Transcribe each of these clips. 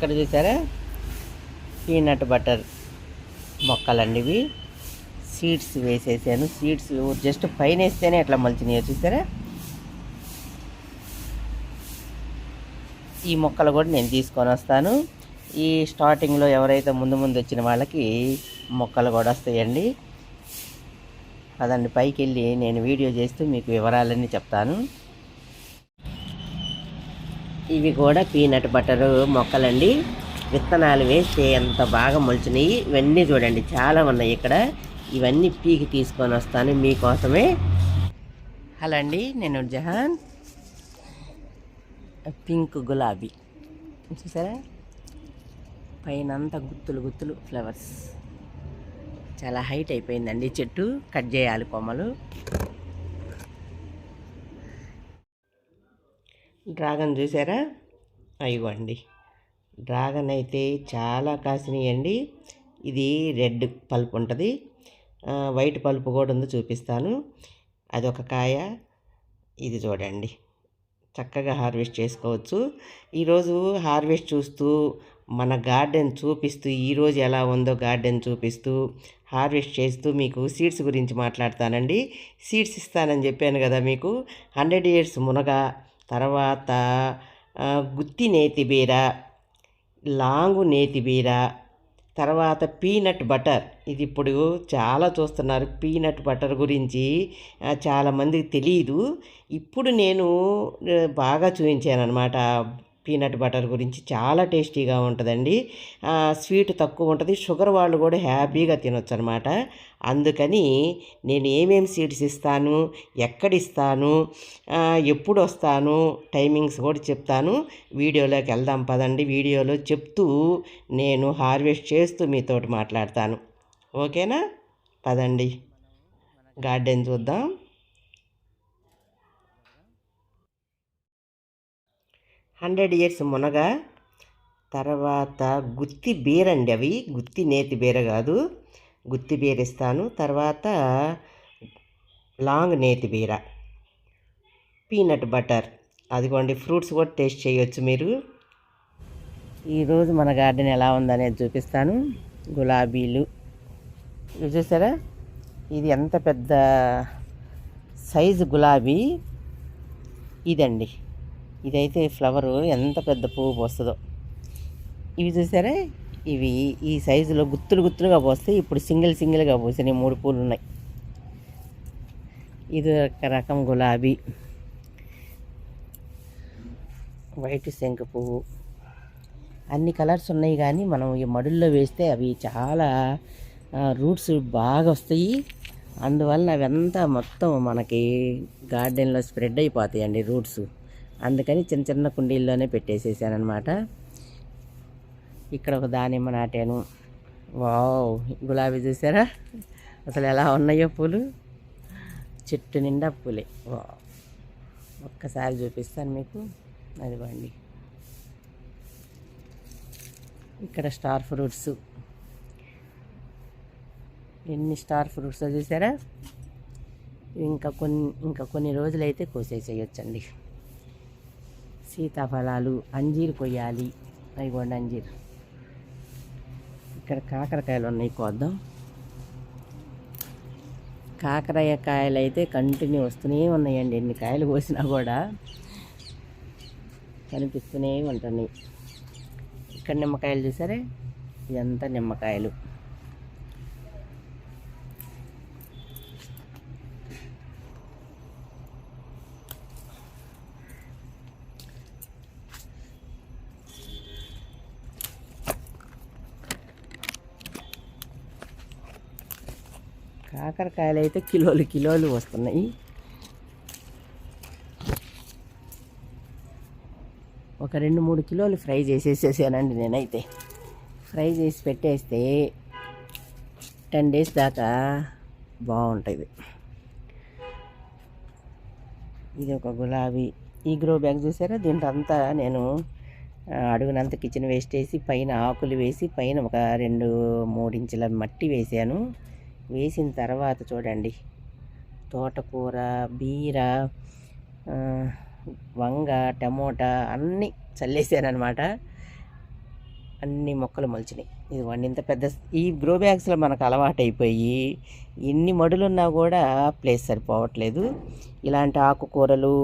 ఇక్కడ చూసారా? Peanut butter మొక్కలండి ఇవి సీడ్స్ వేసేసాను. సీడ్స్ జస్ట్ పైన వేస్తేనే ఎట్లా మలిచినాయో చూసారా? ఈ మొక్కలు కూడా నేను తీసుకొని వస్తాను. ఈ స్టార్టింగ్లో ఎవరైతే ముందు ముందు వచ్చిన వాళ్ళకి మొక్కలు కూడా వస్తాయండి. అదండి పైకి వెళ్ళి నేను వీడియో చేస్తూ మీకు వివరాలన్నీ చెప్తాను. ఇవి కూడా పీనట్ బటరు మొక్కలండి. విత్తనాలు వేస్తే ఎంత బాగా మొలిచినాయి. ఇవన్నీ చూడండి చాలా ఉన్నాయి ఇక్కడ. ఇవన్నీ పీకి తీసుకొని వస్తాను మీకోసమే. హలో అండి నేను జహాన్. పింక్ గులాబీ. చూసారా? పైన అంతా గుత్తులు గుత్తులు ఫ్లవర్స్. చాలా హైట్ అయిపోయిందండి చెట్టు. కట్ చేయాలి కొమ్మలు. డ్రాగన్ చూసారా? అయ్యండి డ్రాగన్ అయితే చాలా కాసినాయండి. ఇది రెడ్ పల్ప్ ఉంటుంది. వైట్ పల్ప్ కూడా ఉంది చూపిస్తాను. అదొక కాయ. ఇది చూడండి. చక్కగా హార్వెస్ట్ చేసుకోవచ్చు. ఈరోజు హార్వెస్ట్ చూస్తూ మన గార్డెన్ చూపిస్తూ ఈరోజు ఎలా ఉందో గార్డెన్ చూపిస్తూ హార్వెస్ట్ చేస్తూ మీకు సీడ్స్ గురించి మాట్లాడతానండి. సీడ్స్ ఇస్తానని చెప్పాను కదా మీకు. హండ్రెడ్ ఇయర్స్ మునగ తర్వాత గుత్తి నేతి బీర లాంగు నేతి బీర తర్వాత పీనట్ బటర్. ఇది ఇప్పుడు చాలా చూస్తున్నారు. పీనట్ బటర్ గురించి చాలామందికి తెలియదు ఇప్పుడు నేను బాగా చూపించాను అనమాట పీనట్ బటర్ గురించి చాలా టేస్టీగా ఉంటుందండి. స్వీట్ తక్కువ ఉంటుంది. షుగర్ వాళ్ళు కూడా హ్యాపీగా తినొచ్చు అనమాట అందుకని నేను ఏమేమి సీడ్స్ ఇస్తాను ఎక్కడిస్తాను ఇస్తాను ఎప్పుడు వస్తాను టైమింగ్స్ కూడా చెప్తాను. వీడియోలోకి వెళ్దాం పదండి. వీడియోలో చెప్తూ నేను హార్వెస్ట్ చేస్తూ మీతోటి మాట్లాడతాను. ఓకేనా? పదండి. గార్డెన్ చూద్దాం. హండ్రెడ్ ఇయర్స్ మునగ తర్వాత గుత్తి బీరండి అవి. గుత్తి నేతి బీర కాదు. గుత్తి బీర ఇస్తాను. తర్వాత లాంగ్ నేతి బీర. Peanut butter. అదిగోండి ఫ్రూట్స్ కూడా టేస్ట్ చేయొచ్చు మీరు. ఈరోజు మన గార్డెన్ ఎలా ఉందనేది చూపిస్తాను. గులాబీలు. ఇవి చూసారా? ఇది ఎంత పెద్ద సైజు గులాబీ? ఇదండి. ఇదైతే ఫ్లవరు ఎంత పెద్ద పువ్వు పోస్తుందో. ఇవి చూసారా? ఇవి ఈ సైజులో గుత్తులు గుత్తులుగా పోస్తాయి. ఇప్పుడు సింగిల్ సింగిల్గా పోసినాయి మూడు పూలు ఉన్నాయి. ఇది ఒక రకం గులాబీ. వైట్ శంఖ పువ్వు. అన్ని కలర్స్ ఉన్నాయి కానీ మనం ఈ మడుల్లో వేస్తే అవి చాలా రూట్స్ బాగా వస్తాయి. అందువల్ల అవంతా మొత్తం మనకి గార్డెన్లో స్ప్రెడ్ అయిపోతాయండి రూట్స్. అందుకని చిన్న చిన్న కుండీల్లోనే పెట్టేసేసానమాట ఇక్కడ ఒక దానిమ్మ నాటాను. వావ్ గులాబీ చూసారా? అసలు ఎలా ఉన్నాయో పూలు? చెట్టు నిండా పూలే. వావ్. ఒక్కసారి చూపిస్తాను మీకు. అదిగోండి. ఇక్కడ స్టార్ ఫ్రూట్స్. ఎన్ని స్టార్ ఫ్రూట్స్ చూసారా? ఇంకా కొన్ని ఇంకా కొన్ని రోజులైతే కోసేసేయొచ్చండి. సీతాఫలాలు అంజీరు కొయ్యాలి. అయిగోండి అంజీరు. ఇక్కడ కాకరకాయలు ఉన్నాయి కోద్దాం. కాకరయ్య కాయలు అయితే కంటిన్యూ వస్తూనే ఉన్నాయండి. ఎన్ని కాయలు కోసినా కూడా కనిపిస్తూనే ఉంటున్నాయి. ఇక్కడ నిమ్మకాయలు చూసారే? ఇదంతా నిమ్మకాయలు. కాకరకాయలు అయితే కిలోలు కిలోలు వస్తున్నాయి. ఒక రెండు మూడు కిలోలు ఫ్రై చేసేసేసానండి నేనైతే. ఫ్రై చేసి పెట్టేస్తే టెన్ డేస్ దాకా బాగుంటుంది. ఇది ఒక గులాబీ. ఈ గ్రో బ్యాగ్ చూసారా? దీంట్లో అంతా నేను అడుగునంత కిచెన్ వేస్ట్ వేసి పైన ఆకులు వేసి పైన ఒక రెండు మూడించుల మట్టి వేసాను. వేసిన తర్వాత చూడండి. తోటకూర బీర వంగ టమోటా అన్నీ చల్లేసాను అనమాట అన్ని మొక్కలు మొలిచినాయి. ఇది ఇంత పెద్ద ఈ గ్రో బ్యాగ్స్లో మనకు అలవాటు అయిపోయి ఎన్ని మడులున్నా కూడా ప్లేస్ సరిపోవట్లేదు. ఇలాంటి ఆకుకూరలు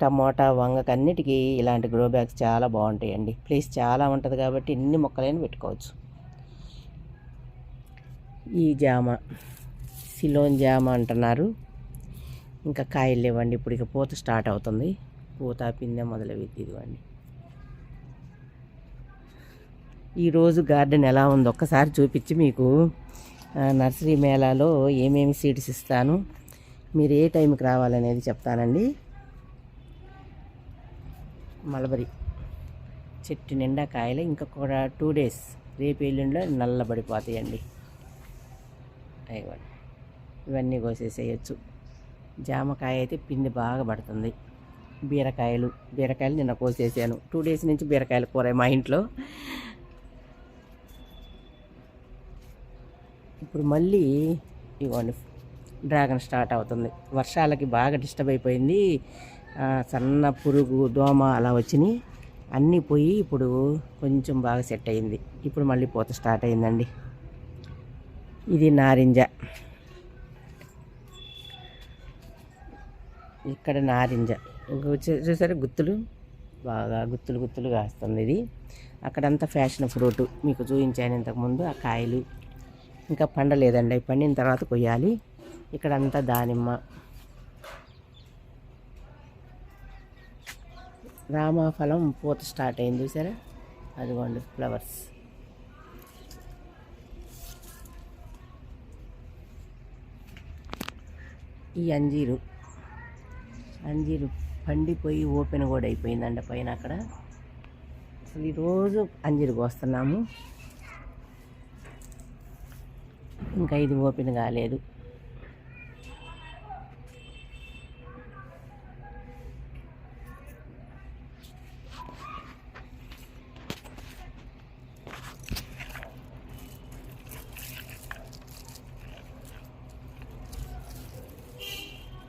టమోటా వంగకు అన్నిటికీ ఇలాంటి గ్రో బ్యాగ్స్ చాలా బాగుంటాయండి. ప్లేస్ చాలా ఉంటుంది కాబట్టి ఎన్ని మొక్కలైనా పెట్టుకోవచ్చు. ఈ జామ సిలోన్ జామ అంటున్నారు. ఇంకా కాయలు లేవండి ఇప్పుడు ఇక పూత స్టార్ట్ అవుతుంది. పూత పిందె మొదలవి ఇదిగోండి. ఈరోజు గార్డెన్ ఎలా ఉందో ఒక్కసారి చూపించి మీకు. నర్సరీ మేళాలో ఏమేమి సీడ్స్ ఇస్తాను మీరు ఏ టైంకి రావాలనేది చెప్తానండి. మలబరి చెట్టు నిండా కాయలు ఇంకా కూడా టూ డేస్ రేపు ఎల్లుండిలో నల్లబడిపోతాయండి. అయ్యండి ఇవన్నీ. కోసేసేయచ్చు. జామకాయ అయితే పిండి బాగా పడుతుంది. బీరకాయలు బీరకాయలు నిన్న కోసేసాను. టూ డేస్ నుంచి బీరకాయలు కూర మా ఇంట్లో. ఇప్పుడు మళ్ళీ ఇవ్వండి. డ్రాగన్ స్టార్ట్ అవుతుంది. వర్షాలకి బాగా డిస్టర్బ్ అయిపోయింది. సన్న పురుగు దోమ అలా వచ్చినాయి. అన్నీ పోయి ఇప్పుడు కొంచెం బాగా సెట్ అయింది. ఇప్పుడు మళ్ళీ పూత స్టార్ట్ అయిందండి. ఇది నారింజ. ఇక్కడ నారింజ. ఇంకా చూసారా గుత్తులు? బాగా గుత్తులు గుత్తులు కాస్తుంది ఇది. అక్కడంతా ఫ్యాషన్ ఫ్రూట్ మీకు చూపించాను ఇంతకుముందు ఆ కాయలు. ఇంకా పండలేదండి అవి పండిన తర్వాత కొయ్యాలి. ఇక్కడంతా దానిమ్మ. రామాఫలం పూత స్టార్ట్ అయింది చూసారా? అదిగోండి ఫ్లవర్స్. ఈ అంజీరు. అంజీరు పండిపోయి ఓపెన్ కూడా అయిపోయిందండి పైన అక్కడ. అసలు ఈరోజు అంజీరు కోస్తున్నాము ఇంకా ఇది ఓపెన్ కాలేదు.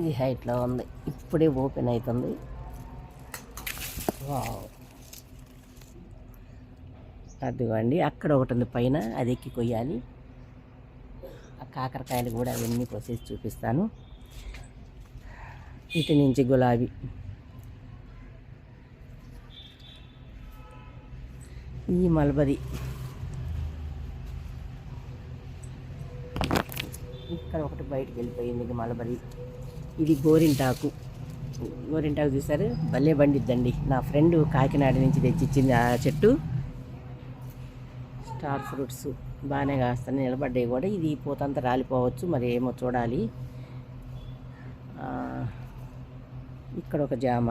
ఇది హైట్లో ఉంది. ఇప్పుడే ఓపెన్ అవుతుంది. వావ్ అదిగోండి అక్కడ ఒకటి ఉంది పైన అది ఎక్కి కొయ్యాలి. ఆ కాకరకాయలు కూడా అవన్నీ కోసేసి చూపిస్తాను. ఇటు నుంచి గులాబీ. ఈ మల్బరీ ఇక్కడ ఒకటి బయటకు వెళ్ళిపోయింది ఇది మలబరి ఇది గోరింటాకు. గోరింటాకు చూసారు భలే పండిద్దండి. నా ఫ్రెండ్ కాకినాడ నుంచి తెచ్చిచ్చింది ఆ చెట్టు. స్టార్ ఫ్రూట్స్ బాగానే కాస్తాను నిలబడ్డాయి కూడా. ఇది పూతంతా రాలిపోవచ్చు మరి ఏమో చూడాలి. ఇక్కడ ఒక జామ.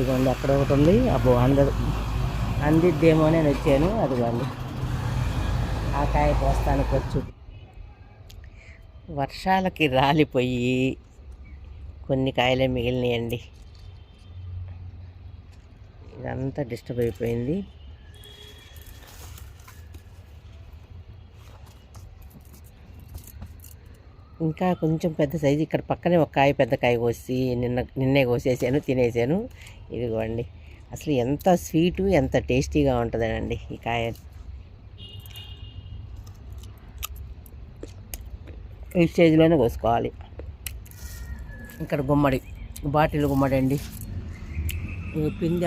ఇదిగోండి అక్కడ ఒకటి ఉంది. అబ్బో అందరు అందిద్దేమో అని వచ్చాను. అదిగోండి. ఆ కాయ ప్రస్తుతానికి వచ్చు వర్షాలకి రాలిపోయి కొన్ని కాయలే మిగిలినాయండి. ఇదంతా డిస్టర్బ్ అయిపోయింది. ఇంకా కొంచెం పెద్ద సైజు ఇక్కడ పక్కనే ఒక కాయ పెద్ద కాయ కోసి నిన్న నిన్నే కోసేసాను తినేసాను. ఇదిగోండి. అసలు ఎంత స్వీటు ఎంత టేస్టీగా ఉంటుందండి ఈ కాయ. ఈ స్టేజ్లోనే కోసుకోవాలి. ఇక్కడ గుమ్మడి బాటిల్ గుమ్మడి అండి. పింజ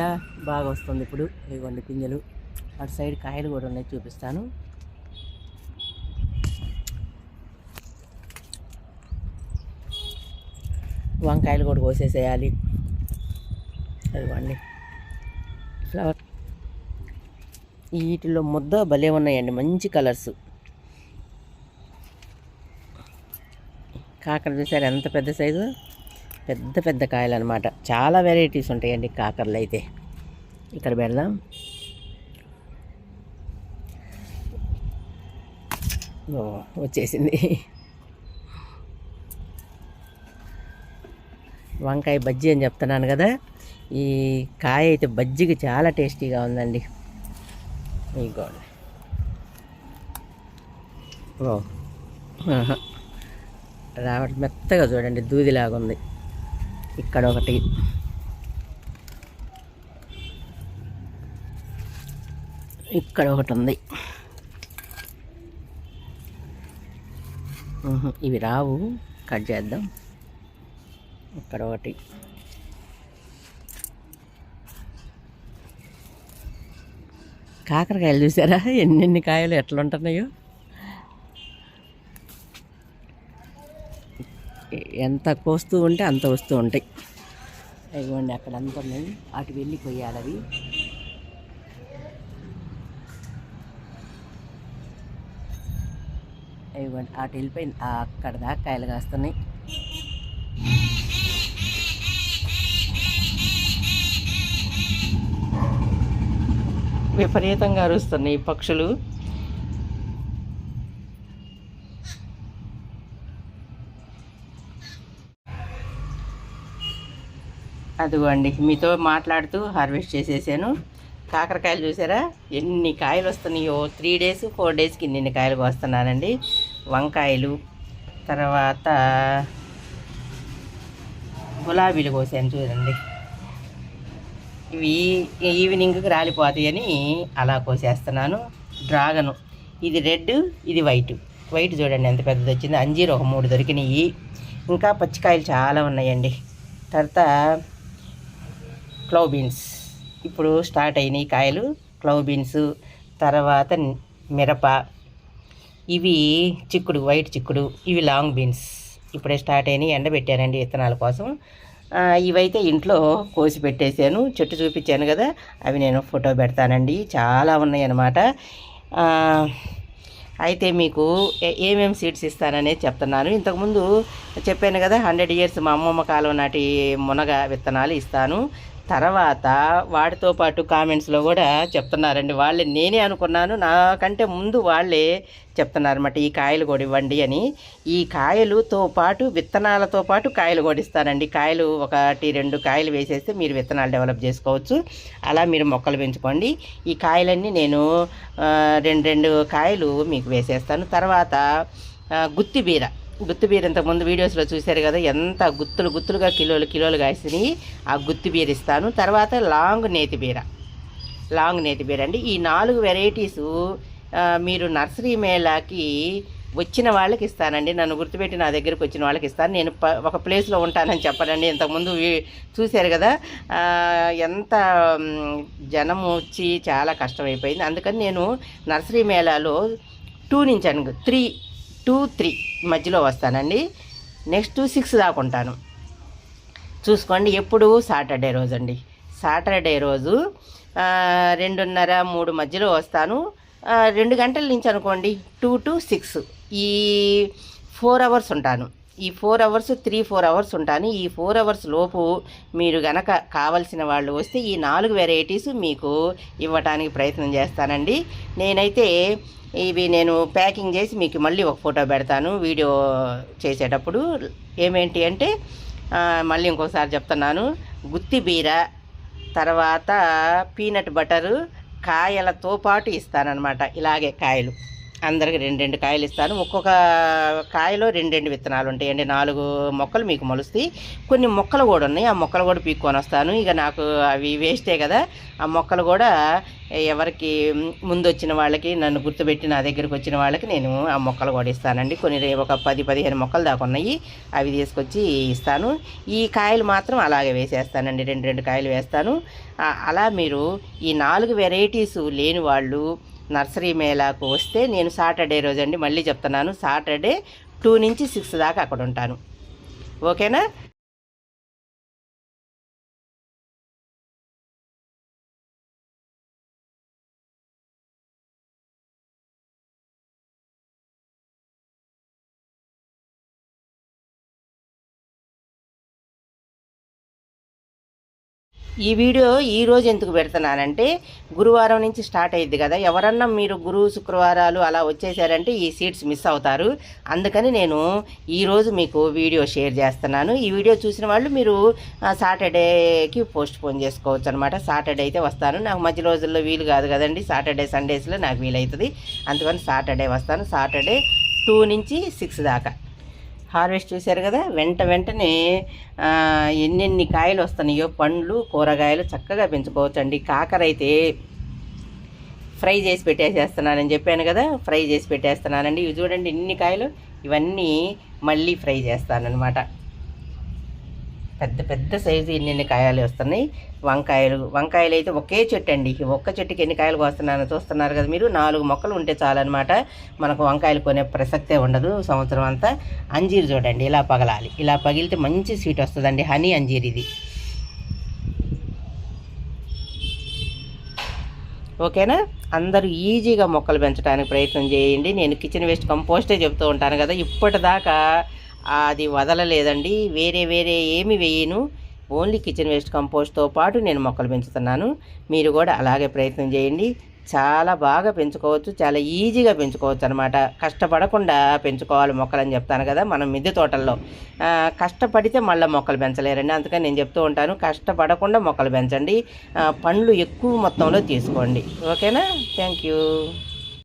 బాగా వస్తుంది ఇప్పుడు. ఇదిగోండి పింజలు. అటు సైడ్ కాయలు కూడా ఉన్నాయి చూపిస్తాను. వంకాయలు కూడా కోసేసేయాలి. అదిగోండి. ఫ్లవర్ వీటిలో ముద్ద భలే ఉన్నాయండి. మంచి కలర్స్. కాకర చూసారు? ఎంత పెద్ద సైజు? పెద్ద పెద్ద కాయలు అనమాట చాలా వెరైటీస్ ఉంటాయండి కాకరలు అయితే. ఇక్కడ పెడదాం. వచ్చేసింది. వంకాయ బజ్జీ అని చెప్తున్నాను కదా. ఈ కాయ అయితే బజ్జికి చాలా టేస్టీగా ఉందండి. ఇగోండి ఓ. ఆహా. రావడం మెత్తగా చూడండి దూదిలాగా ఉంది. ఇక్కడ ఒకటి. ఇక్కడ ఒకటి ఉంది. ఇవి రావు. కట్ చేద్దాం. ఇక్కడ ఒకటి. కాకరకాయలు చూసారా? ఎన్నెన్ని కాయలు ఎట్లా ఉంటున్నాయో ఎంత కోస్తూ ఉంటే అంత వస్తూ ఉంటాయి. ఇవ్వండి అక్కడ అంత ఉన్నాయి అటు వెళ్ళి కొయ్యాలి అవి. ఇవ్వండి అటు వెళ్ళిపోయింది. అక్కడ దాకా కాయలు కాస్తున్నాయి. విపరీతంగా అరుస్తున్నాయి ఈ పక్షులు. అదిగోండి మీతో మాట్లాడుతూ హార్వెస్ట్ చేసేసాను. కాకరకాయలు చూసారా? ఎన్ని కాయలు వస్తున్నాయో. త్రీ డేస్ ఫోర్ డేస్కి ఇన్ని కాయలు వస్తున్నానండి వంకాయలు తర్వాత గులాబీలు కోసాను చూడండి. ఇవి ఈవినింగ్కి రాలిపోతాయని అలా కోసేస్తున్నాను. డ్రాగను. ఇది రెడ్ ఇది వైట్. వైట్ చూడండి ఎంత పెద్దది వచ్చింది. అంజీర్ ఒక మూడు దొరికినాయి. ఇంకా పచ్చికాయలు చాలా ఉన్నాయండి. తర్వాత క్లవ్ బీన్స్. ఇప్పుడు స్టార్ట్ అయినాయి కాయలు. క్లవ్ బీన్స్ తర్వాత మిరప. ఇవి చిక్కుడు వైట్ చిక్కుడు. ఇవి లాంగ్ బీన్స్. ఇప్పుడే స్టార్ట్ అయినాయి. ఎండబెట్టానండి విత్తనాల కోసం. ఇవైతే ఇంట్లో కోసి పెట్టేశాను. చెట్టు చూపించాను కదా అవి నేను ఫోటో పెడతానండి. చాలా ఉన్నాయి అన్నమాట అయితే మీకు ఏ- సీడ్స్ ఇస్తాననేది చెప్తున్నాను. ఇంతకుముందు చెప్పాను కదా హండ్రెడ్ ఇయర్స్ మా అమ్మమ్మ కాలం నాటి మునగ విత్తనాలు ఇస్తాను. తర్వాత వాటితో పాటు కామెంట్స్లో కూడా చెప్తున్నారండి. వాళ్ళే నేనే అనుకున్నాను నాకంటే ముందు వాళ్ళే చెప్తున్నారన్నమాట ఈ కాయలు కూడా ఇవ్వండి అని. ఈ కాయలుతో పాటు విత్తనాలతో పాటు కాయలు కూడా ఇస్తానండి. కాయలు ఒకటి రెండు కాయలు వేసేస్తే మీరు విత్తనాలు డెవలప్ చేసుకోవచ్చు. అలా మీరు మొక్కలు పెంచుకోండి. ఈ కాయలన్నీ నేను రెండు రెండు కాయలు మీకు వేసేస్తాను. తర్వాత గుత్తిబీర గుత్తి బీర ఇంతకుముందు వీడియోస్లో చూశారు కదా ఎంత గుత్తులు గుత్తులుగా కిలోలు కిలోలు కాసినాయి. ఆ గుత్తి బీర ఇస్తాను. తర్వాత లాంగ్ నేతి బీర. లాంగ్ నేతి బీర అండి. ఈ నాలుగు వెరైటీసు మీరు నర్సరీ మేళాకి వచ్చిన వాళ్ళకి ఇస్తానండి. నన్ను గుర్తుపెట్టి నా దగ్గరికి వచ్చిన వాళ్ళకి ఇస్తాను. నేను ప- ఒక ప్లేస్లో ఉంటానని చెప్పనండి. ఇంతకుముందు చూశారు కదా ఎంత జనం వచ్చి చాలా కష్టమైపోయింది. అందుకని నేను నర్సరీ మేళాలో టూ నుంచి అను త్రీ టూ త్రీ మధ్యలో వస్తానండి. నెక్స్ట్ సిక్స్ దాకా ఉంటాను. చూసుకోండి ఎప్పుడు సాటర్డే రోజు అండి సాటర్డే రోజు రెండున్నర మూడు మధ్యలో వస్తాను. రెండు గంటల నుంచి అనుకోండి టూ టు సిక్స్ ఈ ఫోర్ అవర్స్ ఉంటాను. ఈ four hours three four hours ఉంటాను. ఈ ఫోర్ అవర్స్ లోపు మీరు గనక కావలసిన వాళ్ళు వస్తే ఈ నాలుగు వెరైటీస్ మీకు ఇవ్వటానికి ప్రయత్నం చేస్తానండి. నేనైతే ఇవి నేను ప్యాకింగ్ చేసి మీకు మళ్ళీ ఒక ఫోటో పెడతాను వీడియో చేసేటప్పుడు. ఏమేంటి అంటే మళ్ళీ ఇంకోసారి చెప్తున్నాను. గుత్తి బీర తర్వాత పీనట్ బటరు కాయలతో పాటు ఇస్తానన్నమాట. ఇలాగే కాయలు. అందరికి రెండు రెండు కాయలు ఇస్తాను. ఒక్కొక్క కాయలో రెండు రెండు విత్తనాలు ఉంటాయండి. నాలుగు మొక్కలు మీకు మొలుస్తాయి. కొన్ని మొక్కలు కూడా ఉన్నాయి. ఆ మొక్కలు కూడా పీక్కొని వస్తాను. ఇక నాకు అవి వేస్టే కదా. ఆ మొక్కలు కూడా ఎవరికి ముందు వచ్చిన వాళ్ళకి నన్ను గుర్తుపెట్టి నా దగ్గరికి వచ్చిన వాళ్ళకి నేను ఆ మొక్కలు కూడా ఇస్తానండి. కొన్ని ఒక పది పదిహేను మొక్కలు దాకా ఉన్నాయి. అవి తీసుకొచ్చి ఇస్తాను. ఈ కాయలు మాత్రం అలాగే వేసేస్తానండి. రెండు రెండు కాయలు వేస్తాను. అలా మీరు ఈ నాలుగు వెరైటీస్ లేని వాళ్ళు నర్సరీ మేళాకు వస్తే నేను సాటర్డే రోజు అండి మళ్ళీ చెప్తున్నాను. సాటర్డే టూ నుంచి సిక్స్ దాకా అక్కడ ఉంటాను. ఓకేనా? ఈ వీడియో ఈ రోజు ఎందుకు పెడుతున్నానంటే గురువారం నుంచి స్టార్ట్ అయ్యింది కదా. ఎవరన్నా మీరు గురువు శుక్రవారాలు అలా వచ్చేసారంటే ఈ సీట్స్ మిస్ అవుతారు. అందుకని నేను ఈరోజు మీకు వీడియో షేర్ చేస్తున్నాను. ఈ వీడియో చూసిన వాళ్ళు మీరు సాటర్డేకి పోస్ట్ పోన్ చేసుకోవచ్చు అనమాట సాటర్డే అయితే వస్తాను. నాకు మధ్య రోజుల్లో వీలు కాదు కదండి. సాటర్డే సండేస్లో నాకు వీలవుతుంది అందుకని సాటర్డే వస్తాను. సాటర్డే టూ నుంచి సిక్స్ దాకా. హార్వెస్ట్ చూశారు కదా వెంట వెంటనే ఎన్నెన్ని కాయలు వస్తున్నాయో పండ్లు కూరగాయలు చక్కగా పెంచుకోవచ్చు అండి. కాకర అయితే ఫ్రై చేసి పెట్టేసేస్తున్నానని చెప్పాను కదా ఫ్రై చేసి పెట్టేస్తున్నానండి. ఇవి చూడండి ఇన్ని కాయలు ఇవన్నీ మళ్ళీ ఫ్రై చేస్తానన్నమాట. పెద్ద పెద్ద సైజు ఎన్ని కాయలు వస్తున్నాయి. వంకాయలు వంకాయలు అయితే ఒకే చెట్టు అండి ఒక్క చెట్టుకి ఎన్ని కాయలు వస్తున్నానో చూస్తున్నారు కదా మీరు. నాలుగు మొక్కలు ఉంటే చాలన్నమాట. మనకు వంకాయలు కొనే ప్రసక్తే ఉండదు సంవత్సరం అంతా. అంజీరు చూడండి ఇలా పగలాలి. ఇలా పగిలితే మంచి స్వీట్ వస్తుందండి. హనీ అంజీర్ ఇది. ఓకేనా? అందరూ ఈజీగా మొక్కలు పెంచడానికి ప్రయత్నం చేయండి. నేను కిచెన్ వేస్ట్ కంపోస్టే చెప్తూ ఉంటాను కదా. ఇప్పటిదాకా అది వదలలేదండి. వేరే వేరే ఏమి వేయను. ఓన్లీ కిచెన్ వేస్ట్ కంపోస్ట్తో పాటు నేను మొక్కలు పెంచుతున్నాను. మీరు కూడా అలాగే ప్రయత్నం చేయండి. చాలా బాగా పెంచుకోవచ్చు. చాలా ఈజీగా పెంచుకోవచ్చు అనమాట కష్టపడకుండా పెంచుకోవాలి మొక్కలని చెప్తాను కదా మనం మిద్దె తోటల్లో. కష్టపడితే మళ్ళీ మొక్కలు పెంచలేరండి. అందుకని నేను చెప్తూ ఉంటాను కష్టపడకుండా మొక్కలు పెంచండి. పండ్లు ఎక్కువ మొత్తంలో తీసుకోండి. ఓకేనా? Thank you.